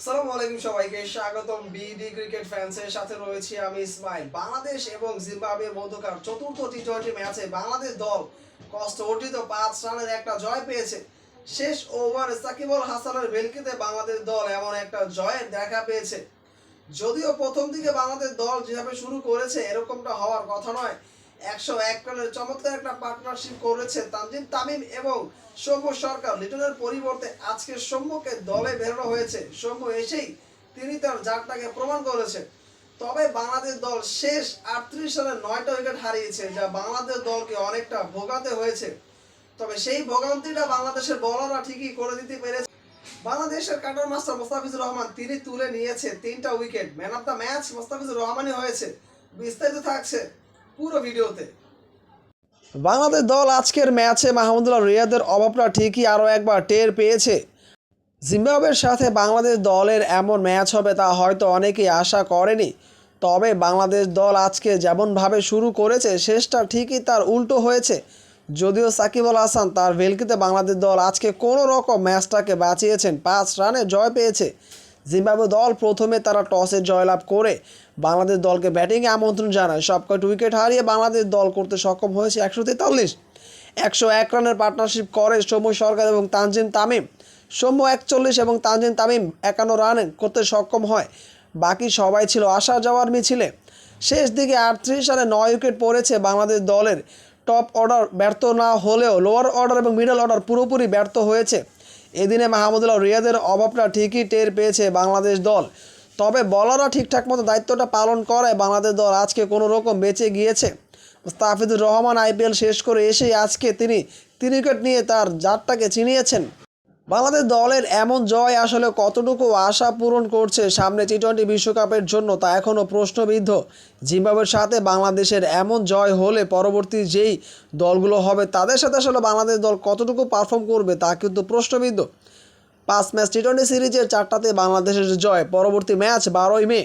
আসসালামু আলাইকুম সবাইকে, স্বাগতম বিডি ক্রিকেট ফ্যান্সের সাথে রয়েছি আমি ইসমাইল। বাংলাদেশ এবং জিম্বাবুয়ের মধ্যকার চতুর্থ টি টোয়েন্টি ম্যাচে বাংলাদেশ দল কষ্ট অর্জিত পাঁচ রানের একটা জয় পেয়েছে। শেষ ওভার সাকিব আল হাসানের ভেলকিতে বাংলাদেশ দল এমন একটা জয়ের দেখা পেয়েছে। যদিও প্রথম দিকে বাংলাদেশ দল যেভাবে শুরু করেছে, এরকমটা হওয়ার কথা নয়। একশো এক রানের চমৎকার একটা পার্টনারশিপ করেছে তানজিম তামিম এবং সৌম্য সরকার। লিটনের পরিবর্তে আজকে সৌম্যকে দলে বেরোনো হয়েছে। সৌম্য এসেই তিনি তার জাতটাকে প্রমাণ করেছে তবে বাংলাদেশ দল শেষ আটত্রিশ রানে নয়টা উইকেট হারিয়েছে, যা বাংলাদেশ দলকে অনেকটা ভোগাতে হয়েছে। তবে সেই ভোগান্তিটা বাংলাদেশের বলাররা ঠিকই করে দিতে পেরেছে। বাংলাদেশের কাটার মাস্টার মোস্তাফিজুর রহমান তিনি তুলে নিয়েছে তিনটা wicket. Man of the match Mustafizur রহমানই হয়েছে। বিস্তারিত থাকছে পুরো ভিডিওতে। বাংলাদেশ দল আজকের ম্যাচে মাহমুদুল্লাহ রিয়াদের অভাবটা ঠিকই আরও একবার টের পেয়েছে। জিম্বাবুয়ের সাথে বাংলাদেশ দলের এমন ম্যাচ হবে তা হয়তো অনেকেই আশা করেনি। তবে বাংলাদেশ দল আজকে যেমনভাবে শুরু করেছে, শেষটা ঠিকই তার উল্টো হয়েছে। যদিও সাকিব আল হাসান তার ভেলকিতে বাংলাদেশ দল আজকে কোনো রকম ম্যাচটাকে বাঁচিয়েছেন, পাঁচ রানে জয় পেয়েছে। জিম্বাবুয়ে দল প্রথমে তারা টসে জয়লাভ করে বাংলাদেশ দলকে ব্যাটিংয়ে আমন্ত্রণ জানায়। সবকটি উইকেট হারিয়ে বাংলাদেশ দল করতে সক্ষম হয়েছে একশো তেতাল্লিশ। একশো এক রানের পার্টনারশিপ করে সৌম্য সরকার এবং তানজিম তামিম। সৌম্য একচল্লিশ এবং তানজিম তামিম একান্ন রানে করতে সক্ষম হয়। বাকি সবাই ছিল আসা যাওয়ার মিছিলে। শেষ দিকে আটত্রিশ রানে নয় উইকেট পড়েছে বাংলাদেশ দলের। টপ অর্ডার ব্যর্থ না হলেও লোয়ার অর্ডার এবং মিডল অর্ডার পুরোপুরি ব্যর্থ হয়েছে। এদিনে মাহমুদুল্লাহ রিয়াদের অভাবটা ঠিকই টের পেয়েছে বাংলাদেশ দল। তবে বলাররা ঠিকঠাক মতো দায়িত্বটা পালন করে বাংলাদেশ দল। আজকে কোনো রকম বেঁচে গিয়েছে। মুস্তাফিজুর রহমান আইপিএল শেষ করে এসেই আজকে তিনি তিন উইকেট নিয়ে তার জাতটাকে চিনিয়েছেন বাংলাদেশ দলের এমন জয় আসলে কতটুকু আশা পূরণ করছে সামনে টি টোয়েন্টি বিশ্বকাপের জন্য তা এখনও প্রশ্নবিদ্ধ। জিম্বাবের সাথে বাংলাদেশের এমন জয় হলে পরবর্তী যেই দলগুলো হবে, তাদের সাথে আসলে বাংলাদেশ দল কতটুকু পারফর্ম করবে তা কিন্তু প্রশ্নবিদ্ধ। পাঁচ ম্যাচ টি টোয়েন্টি সিরিজের চারটাতে বাংলাদেশের জয়, পরবর্তী ম্যাচ বারোই মে।